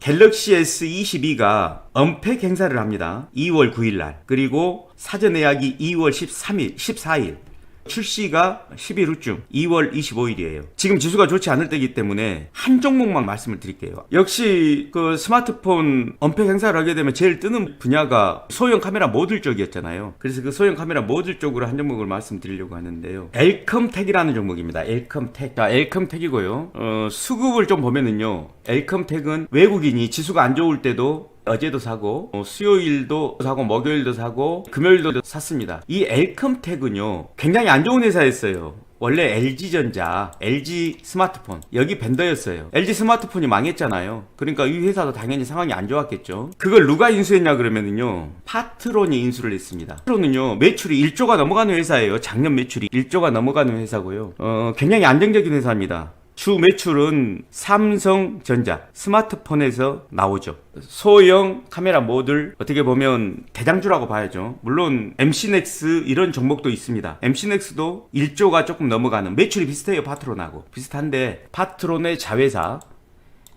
갤럭시 S22가 언팩 행사를 합니다. 2월 9일 날. 그리고 사전 예약이 2월 13일, 14일. 출시가 10일 후쯤 2월 25일이에요. 지금 지수가 좋지 않을 때이기 때문에 한 종목만 말씀을 드릴게요. 역시 그 스마트폰 언팩 행사를 하게 되면 제일 뜨는 분야가 소형 카메라 모듈 쪽이었잖아요. 그래서 그 소형 카메라 모듈 쪽으로 한 종목을 말씀드리려고 하는데요. 엘컴텍이라는 종목입니다. 엘컴텍. 자, 엘컴텍이고요. 어, 수급을 좀 보면은요. 엘컴텍은 외국인이 지수가 안 좋을 때도 어제도 사고 어, 수요일도 사고 목요일도 사고 금요일도 샀습니다. 이 엘컴텍은요 굉장히 안 좋은 회사였어요. 원래 LG전자, LG 스마트폰 여기 벤더였어요. LG 스마트폰이 망했잖아요. 그러니까 이 회사도 당연히 상황이 안 좋았겠죠. 그걸 누가 인수했냐 그러면은요 파트론이 인수를 했습니다. 파트론은요 매출이 1조가 넘어가는 회사예요. 작년 매출이 1조가 넘어가는 회사고요. 어, 굉장히 안정적인 회사입니다. 주 매출은 삼성전자 스마트폰에서 나오죠. 소형 카메라 모듈 어떻게 보면 대장주라고 봐야죠. 물론 MC넥스 이런 종목도 있습니다. MC넥스도 1조가 조금 넘어가는 매출이 비슷해요. 파트론하고 비슷한데 파트론의 자회사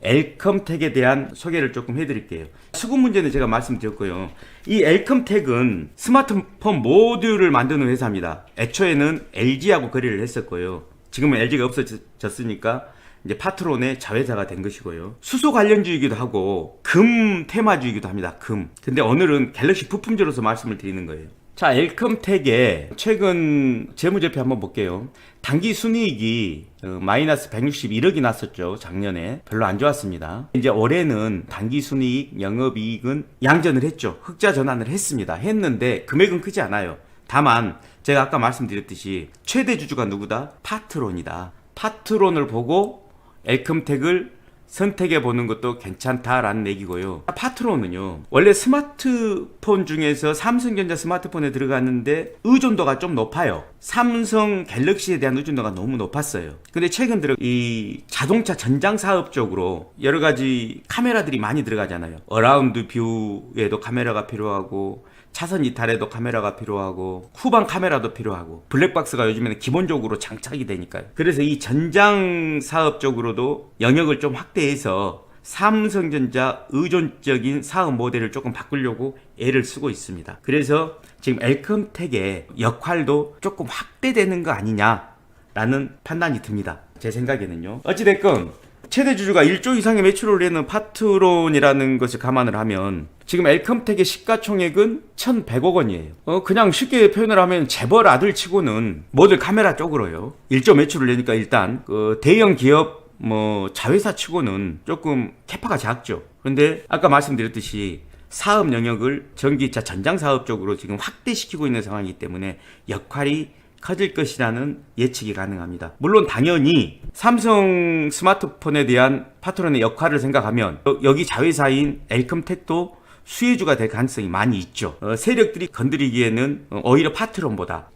엘컴텍에 대한 소개를 조금 해드릴게요. 수급 문제는 제가 말씀드렸고요. 이 엘컴텍은 스마트폰 모듈을 만드는 회사입니다. 애초에는 LG하고 거래를 했었고요. 지금은 LG가 없어졌으니까 이제 파트론의 자회사가 된 것이고요. 수소 관련주이기도 하고 금 테마주이기도 합니다. 금. 근데 오늘은 갤럭시 부품주로서 말씀을 드리는 거예요. 자, 엘컴텍의 최근 재무제표 한번 볼게요. 단기 순이익이 어, 마이너스 161억이 났었죠. 작년에. 별로 안 좋았습니다. 이제 올해는 단기 순이익, 영업이익은 양전을 했죠. 흑자 전환을 했습니다. 했는데 금액은 크지 않아요. 다만 제가 아까 말씀드렸듯이 최대 주주가 누구다? 파트론이다. 파트론을 보고 엘컴텍을 선택해 보는 것도 괜찮다라는 얘기고요. 파트론은요. 원래 스마트폰 중에서 삼성전자 스마트폰에 들어갔는데 의존도가 좀 높아요. 삼성 갤럭시에 대한 의존도가 너무 높았어요. 근데 최근 들어 이 자동차 전장 사업 쪽으로 여러 가지 카메라들이 많이 들어가잖아요. 어라운드 뷰에도 카메라가 필요하고 차선 이탈에도 카메라가 필요하고 후방 카메라도 필요하고 블랙박스가 요즘에는 기본적으로 장착이 되니까요. 그래서 이 전장 사업 쪽으로도 영역을 좀 확대해서 삼성전자 의존적인 사업 모델을 조금 바꾸려고 애를 쓰고 있습니다. 그래서 지금 엘컴텍의 역할도 조금 확대되는 거 아니냐라는 판단이 듭니다. 제 생각에는요. 어찌됐건 최대 주주가 1조 이상의 매출을 내는 파트론이라는 것을 감안을 하면 지금 엘컴텍의 시가총액은 1,100억 원이에요. 어, 그냥 쉽게 표현을 하면 재벌 아들 치고는 모델 카메라 쪽으로요. 1조 매출을 내니까 일단 그 대형 기업 뭐 자회사 치고는 조금 캐파가 작죠. 그런데 아까 말씀드렸듯이 사업 영역을 전기차 전장 사업 쪽으로 지금 확대시키고 있는 상황이기 때문에 역할이 커질 것이라는 예측이 가능합니다. 물론 당연히 삼성 스마트폰에 대한 파트론의 역할을 생각하면 여- 여기 자회사인 엘컴텍도 수혜주가 될 가능성이 많이 있죠. 어, 세력들이 건드리기에는 어, 오히려 파트론보다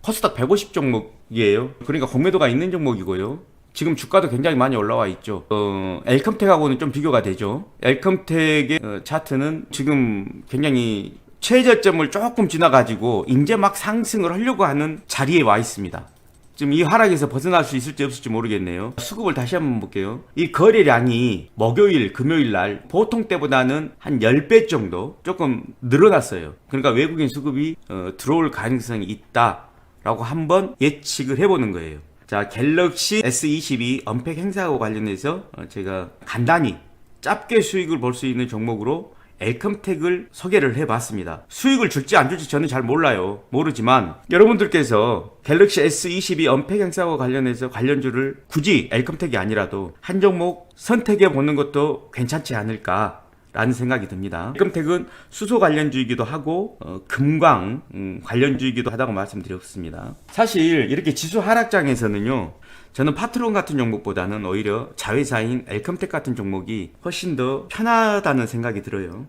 코스닥 150 종목이에요. 그러니까 공매도가 있는 종목이고요. 지금 주가도 굉장히 많이 올라와 있죠. 어, 엘컴텍하고는 좀 비교가 되죠. 엘컴텍의 어, 차트는 지금 굉장히 최저점을 조금 지나가지고 이제 막 상승을 하려고 하는 자리에 와 있습니다. 지금 이 하락에서 벗어날 수 있을지 없을지 모르겠네요. 수급을 다시 한번 볼게요. 이 거래량이 목요일, 금요일 날 보통 때보다는 한 10배 정도 조금 늘어났어요. 그러니까 외국인 수급이 어, 들어올 가능성이 있다라고 한번 예측을 해보는 거예요. 자, 갤럭시 S22 언팩 행사하고 관련해서 어, 제가 간단히 짧게 수익을 볼 수 있는 종목으로 엘컴텍을 소개를 해봤습니다. 수익을 줄지 안 줄지 저는 잘 몰라요. 모르지만 여러분들께서 갤럭시 S22 언팩 행사와 관련해서 관련주를 굳이 엘컴텍이 아니라도 한 종목 선택해 보는 것도 괜찮지 않을까. 라는 생각이 듭니다. 엘컴텍은 수소 관련주이기도 하고 어, 금광 음, 관련주이기도 하다고 말씀드렸습니다. 사실 이렇게 지수 하락장에서는요. 저는 파트론 같은 종목보다는 오히려 자회사인 엘컴텍 같은 종목이 훨씬 더 편하다는 생각이 들어요.